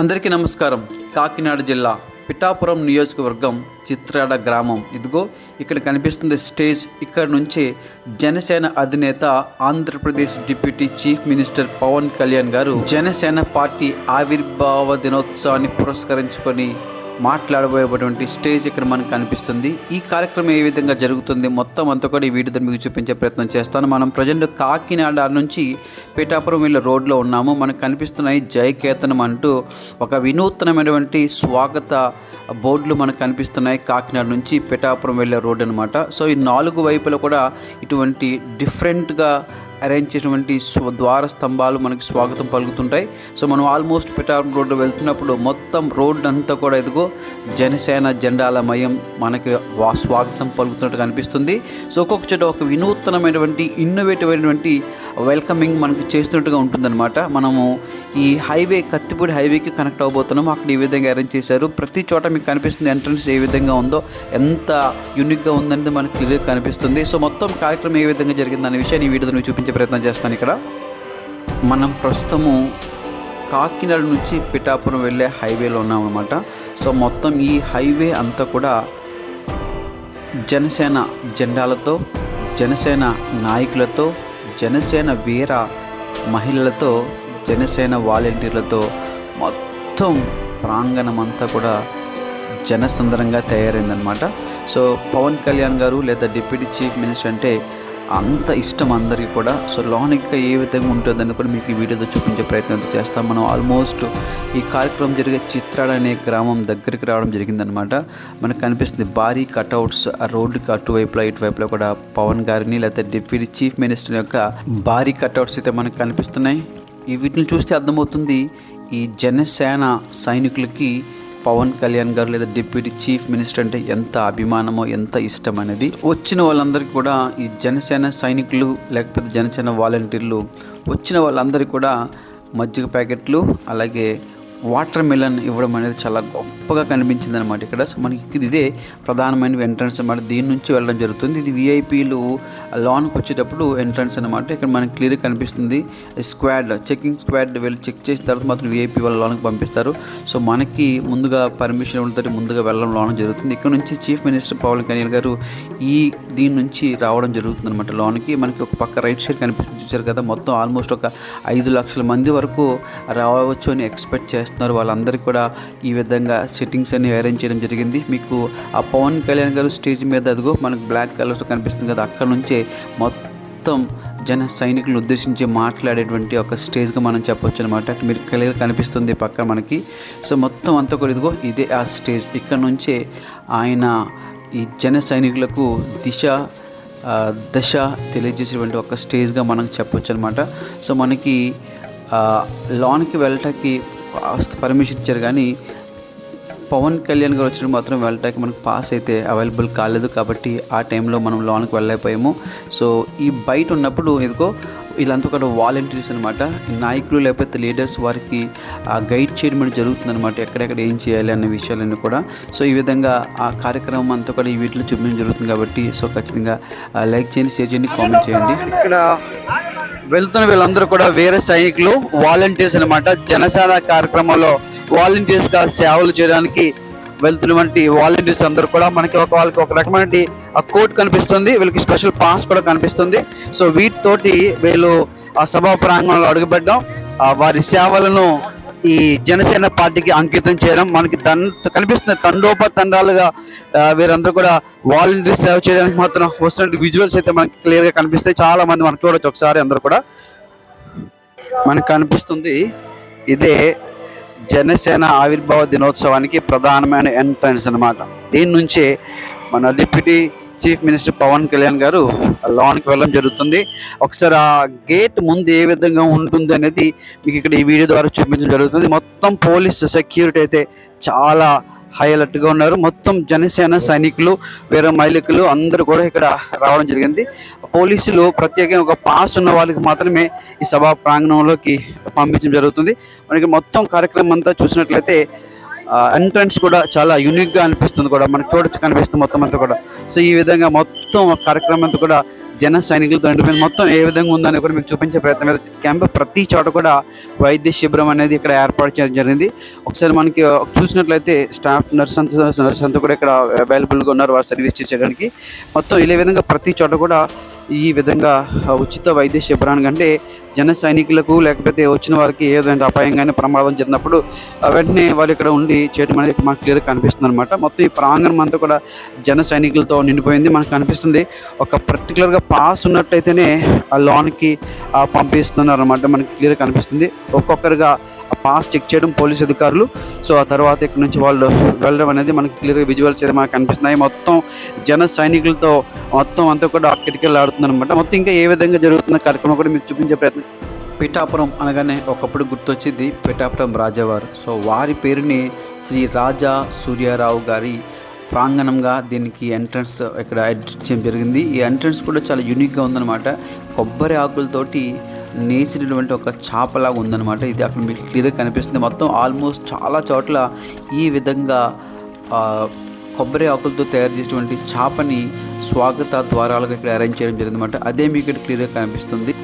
అందరికీ నమస్కారం. కాకినాడ జిల్లా పిఠాపురం నియోజకవర్గం చిత్రాడ గ్రామం. ఇదిగో ఇక్కడ కనిపిస్తుంది స్టేజ్. ఇక్కడ నుంచి జనసేన అధినేత Andhra Pradesh deputy chief minister Pawan Kalyan గారు జనసేన పార్టీ ఆవిర్భావ దినోత్సవాన్ని పురస్కరించుకొని మాట్లాడబోయేటువంటి స్టేజ్ ఇక్కడ మనకు కనిపిస్తుంది. ఈ కార్యక్రమం ఏ విధంగా జరుగుతుంది? మొత్తం అంతా కూడా ఈ వీడియో మీకు చూపించే ప్రయత్నం చేస్తాను. మనం ప్రజెంట్ కాకినాడ నుంచి పీఠాపురం వీళ్ళ రోడ్లో ఉన్నాము. మనకు కనిపిస్తున్నాయి జయకేతనం అంటూ ఒక వినూత్నమైనటువంటి స్వాగత బోర్డులు మనకు కనిపిస్తున్నాయి కాకినాడ నుంచి పిఠాపురం వెళ్ళే రోడ్ అనమాట సో ఈ నాలుగు వైపులా కూడా ఇటువంటి డిఫరెంట్గా అరేంజ్ చేసినటువంటి ద్వార స్తంభాలు మనకి స్వాగతం పలుకుతుంటాయి. సో మనం ఆల్మోస్ట్ పిఠాపురం రోడ్డు వెళ్తున్నప్పుడు మొత్తం రోడ్డు అంతా కూడా ఎదుగో జనసేన జెండాల మయం మనకి స్వాగతం పలుకుతున్నట్టు అనిపిస్తుంది. సో ఒక్కొక్క చోట ఒక వినూత్నమైనటువంటి ఇన్నోవేటివ్ అయినటువంటి వెల్కమింగ్ మనకి చేస్తున్నట్టుగా ఉంటుందన్నమాట. మనము ఈ హైవే కత్తిపూడి హైవేకి కనెక్ట్ అవబోతున్నాము అక్కడ ఈ విధంగా అరేంజ్ చేశారు. ప్రతి చోట మీకు కనిపిస్తుంది ఎంట్రన్స్ ఏ విధంగా ఉందో ఎంత యూనిక్గా ఉందనేది మనకు క్లియర్గా కనిపిస్తుంది. సో మొత్తం కార్యక్రమం ఏ విధంగా జరిగింది అనే విషయాన్ని ఈ వీడియోలో చూపించే ప్రయత్నం చేస్తాను ఇక్కడ. మనం ప్రస్తుతము కాకినాడ నుంచి పిఠాపురం వెళ్ళే హైవేలో ఉన్నామన్నమాట సో మొత్తం ఈ హైవే అంతా కూడా జనసేన జెండాలతో జనసేన నాయకులతో జనసేన వీర మహిళలతో జనసేన వాలంటీర్లతో మొత్తం ప్రాంగణం అంతా కూడా జనసందరంగా తయారైందనమాట సో పవన్ కళ్యాణ్ గారు లేదా డిప్యూటీ చీఫ్ మినిస్టర్ అంటే అంత ఇష్టం అందరికీ కూడా. సో లోనిక్గా ఏ విధంగా ఉంటుందని కూడా మీకు ఈ వీడియోతో చూపించే ప్రయత్నం చేస్తాం. మనం ఆల్మోస్ట్ ఈ కార్యక్రమం జరిగే చిత్రాడ అనే గ్రామం దగ్గరికి రావడం జరిగిందనమాట మనకు కనిపిస్తుంది భారీ కట్అవుట్స్ ఆ రోడ్డుకి అటువైపులో ఇటువైపులో కూడా పవన్ గారిని లేదా డిప్యూటీ చీఫ్ మినిస్టర్ యొక్క భారీ కట్అవుట్స్ అయితే మనకు కనిపిస్తున్నాయి. వీటిని చూస్తే అర్థమవుతుంది ఈ జనసేన సైనికులకి పవన్ కళ్యాణ్ గారు లేదా డిప్యూటీ చీఫ్ మినిస్టర్ అంటే ఎంత అభిమానమో ఎంత ఇష్టం అనేది వచ్చిన వాళ్ళందరికీ కూడా ఈ జనసేన సైనికులు లేకపోతే జనసేన వాలంటీర్లు వచ్చిన వాళ్ళందరికీ కూడా మజ్జిగ ప్యాకెట్లు అలాగే వాటర్ మిలన్ ఇవ్వడం అనేది చాలా గొప్పగా కనిపించింది అనమాట ఇక్కడ. సో మనకి ఇది ఇదే ప్రధానమైన ఎంట్రన్స్ అనమాట దీని నుంచి వెళ్ళడం జరుగుతుంది. ఇది విఐపీలు లోన్కి వచ్చేటప్పుడు ఎంట్రన్స్ అనమాట ఇక్కడ మనకి క్లియర్గా కనిపిస్తుంది. స్క్వాడ్ చెకింగ్ స్క్వాడ్ వెళ్ళి చెక్ చేసిన తర్వాత మాత్రం విఐపీ వాళ్ళ లోన్కి పంపిస్తారు. సో మనకి ముందుగా పర్మిషన్ ఉంటుంది. ముందుగా వెళ్ళడం లోన్ జరుగుతుంది. ఇక్కడ నుంచి చీఫ్ మినిస్టర్ పవన్ కళ్యాణ్ గారు ఈ దీని నుంచి రావడం జరుగుతుంది అనమాట లోన్కి. మనకి ఒక పక్క రైట్ సైడ్ కనిపిస్తుంది. చూసారు కదా మొత్తం ఆల్మోస్ట్ ఒక ఐదు లక్షల మంది వరకు రావచ్చు అని ఎక్స్పెక్ట్ చేస్తున్నారు. వాళ్ళందరికీ కూడా ఈ విధంగా సెట్టింగ్స్ అన్ని అరేంజ్ చేయడం జరిగింది. మీకు ఆ పవన్ కళ్యాణ్ గారు స్టేజ్ మీద అదిగో మనకు బ్లాక్ కలర్స్ కనిపిస్తుంది కదా అక్కడ నుంచే మొత్తం జన సైనికులను ఉద్దేశించి మాట్లాడేటువంటి ఒక స్టేజ్గా మనం చెప్పొచ్చు అనమాట అక్కడ మీరు క్లియర్ కనిపిస్తుంది పక్కన మనకి. సో మొత్తం అంతా కూడా ఇదిగో ఇదే ఆ స్టేజ్ ఇక్కడ నుంచే ఆయన ఈ జన సైనికులకు దిశ దశ తెలియజేసేటువంటి ఒక స్టేజ్గా మనం చెప్పొచ్చు అనమాట సో మనకి లోన్కి వెళ్ళటానికి పర్మిషన్ ఇచ్చారు కానీ పవన్ కళ్యాణ్ గారు వచ్చినప్పుడు మాత్రం వెళ్ళటానికి మనకు పాస్ అయితే అవైలబుల్ కాలేదు కాబట్టి ఆ టైంలో మనం లోనికి వెళ్ళలేకపోయాము. సో ఈ బయట ఉన్నప్పుడు ఎందుకో వీళ్ళంతా కూడా వాలంటీర్స్ అనమాట నాయకులు లేకపోతే లీడర్స్ వారికి గైడ్ చేయడం అనేది జరుగుతుందనమాట ఎక్కడెక్కడ ఏం చేయాలి అనే విషయాలన్నీ కూడా. సో ఈ విధంగా ఆ కార్యక్రమం అంతా కూడా ఈ వీటిలో చూపించడం జరుగుతుంది కాబట్టి సో ఖచ్చితంగా లైక్ చేయండి షేర్ చేయండి కామెంట్ చేయండి. ఇక్కడ వెళ్తున్న వీళ్ళందరూ కూడా వేరే సైనికులు వాలంటీర్స్ అనమాట జనసేన కార్యక్రమంలో వాలంటీర్స్గా సేవలు చేయడానికి వెళ్తున్నటువంటి వాలంటీర్స్ అందరూ కూడా మనకి ఒక వాళ్ళకి ఒక రకమైన ఆ కోట్ కనిపిస్తుంది. వీళ్ళకి స్పెషల్ పాస్ కూడా కనిపిస్తుంది. సో వీటితోటి వీళ్ళు ఆ సభా ప్రాంగణంలో అడుగుపెట్టడం వారి సేవలను ఈ జనసేన పార్టీకి అంకితం చేయడం మనకి తన్ కనిపిస్తున్న తండోపతండాలుగా వీరందరూ కూడా వాలంటీర్ సేవ చేయడానికి మాత్రం వస్తున్న విజువల్స్ అయితే మనకి క్లియర్గా కనిపిస్తాయి. చాలా మంది మనకు చూడొచ్చు ఒకసారి అందరూ కూడా మనకు కనిపిస్తుంది. ఇదే జనసేన ఆవిర్భావ దినోత్సవానికి ప్రధానమైన ఎంట్రన్స్ అనమాట దీని నుంచే మన deputy chief minister Pawan Kalyan గారు లోనికి వెళ్ళడం జరుగుతుంది. ఒకసారి ఆ గేట్ ముందు ఏ విధంగా ఉంటుంది అనేది మీకు ఇక్కడ ఈ వీడియో ద్వారా చూపించడం జరుగుతుంది. మొత్తం పోలీస్ సెక్యూరిటీ అయితే చాలా హై అలర్ట్ ఉన్నారు. మొత్తం జనసేన సైనికులు వేరే మైలికులు అందరూ కూడా ఇక్కడ రావడం జరిగింది. పోలీసులు ప్రత్యేకంగా ఒక పాస్ ఉన్న వాళ్ళకి మాత్రమే ఈ సభా ప్రాంగణంలోకి పంపించడం జరుగుతుంది. మనకి మొత్తం కార్యక్రమం అంతా చూసినట్లయితే ఎంట్రన్స్ కూడా చాలా యూనిక్గా అనిపిస్తుంది కూడా. మనకు చూడొచ్చు కనిపిస్తుంది మొత్తం అంతా కూడా. సో ఈ విధంగా మొత్తం కార్యక్రమం అంతా కూడా జన సైనికులతో నిండిపోయింది. మొత్తం ఏ విధంగా ఉందని కూడా మీకు చూపించే ప్రయత్నం అయితే క్యాంప్ ప్రతి చోట కూడా వైద్య శిబిరం అనేది ఇక్కడ ఏర్పాటు చేయడం జరిగింది. ఒకసారి మనకి చూసినట్లయితే స్టాఫ్ నర్స్ అంతా నర్స్ అంతా కూడా ఇక్కడ అవైలబుల్గా ఉన్నారు. వారు సర్వీస్ చేసేయడానికి. మొత్తం ఇదే విధంగా ప్రతి చోట కూడా ఈ విధంగా ఉచిత వైద్య శిబిరానికి అంటే జన సైనికులకు లేకపోతే వచ్చిన వారికి ఏదైనా అపాయం కానీ ప్రమాదం జరిగినప్పుడు వెంటనే వాళ్ళు ఇక్కడ ఉండి చేయడం అనేది మనకు క్లియర్గా కనిపిస్తుంది అనమాట మొత్తం ఈ ప్రాంగణం అంతా కూడా జన సైనికులతో నిండిపోయింది. మనకు కనిపిస్తుంది ఒక పర్టికులర్గా పాస్ ఉన్నట్టయితేనే ఆ లోన్కి పంపిస్తున్నారు అనమాట మనకి క్లియర్గా కనిపిస్తుంది. ఒక్కొక్కరుగా పాస్ చెక్ చేయడం పోలీస్ అధికారులు. సో ఆ తర్వాత ఇక్కడ నుంచి వాళ్ళు వెళ్ళడం అనేది మనకి క్లియర్గా విజువల్స్ అయితే మనకు కనిపిస్తున్నాయి. మొత్తం జన సైనికులతో మొత్తం అంతా కూడా కిటికీలు ఆడుతుంది అనమాట మొత్తం ఇంకా ఏ విధంగా జరుగుతున్న కార్యక్రమం కూడా మీకు చూపించే ప్రయత్నం పిఠాపురం అనగానే ఒకప్పుడు గుర్తొచ్చింది పిఠాపురం రాజావారు. సో వారి పేరుని శ్రీ రాజా సూర్యారావు గారి ప్రాంగణంగా దీనికి ఎంట్రన్స్ ఇక్కడ ఎడిట్ చేయడం జరిగింది. ఈ ఎంట్రన్స్ కూడా చాలా యూనిక్గా ఉందన్నమాట. కొబ్బరి ఆకులతోటి నేసినటువంటి ఒక చాపలాగా ఉందన్నమాట. ఇది అక్కడ మీకు క్లియర్గా కనిపిస్తుంది. మొత్తం ఆల్మోస్ట్ చాలా చోట్ల ఈ విధంగా ఆ, కొబ్బరి ఆకులతో తయారు చేసినటువంటి చాపని స్వాగత ద్వారాలుగా ఇక్కడ అరేంజ్ చేయడం జరిగిందన్నమాట. అదే మీకు ఇక్కడ క్లియర్గా కనిపిస్తుంది.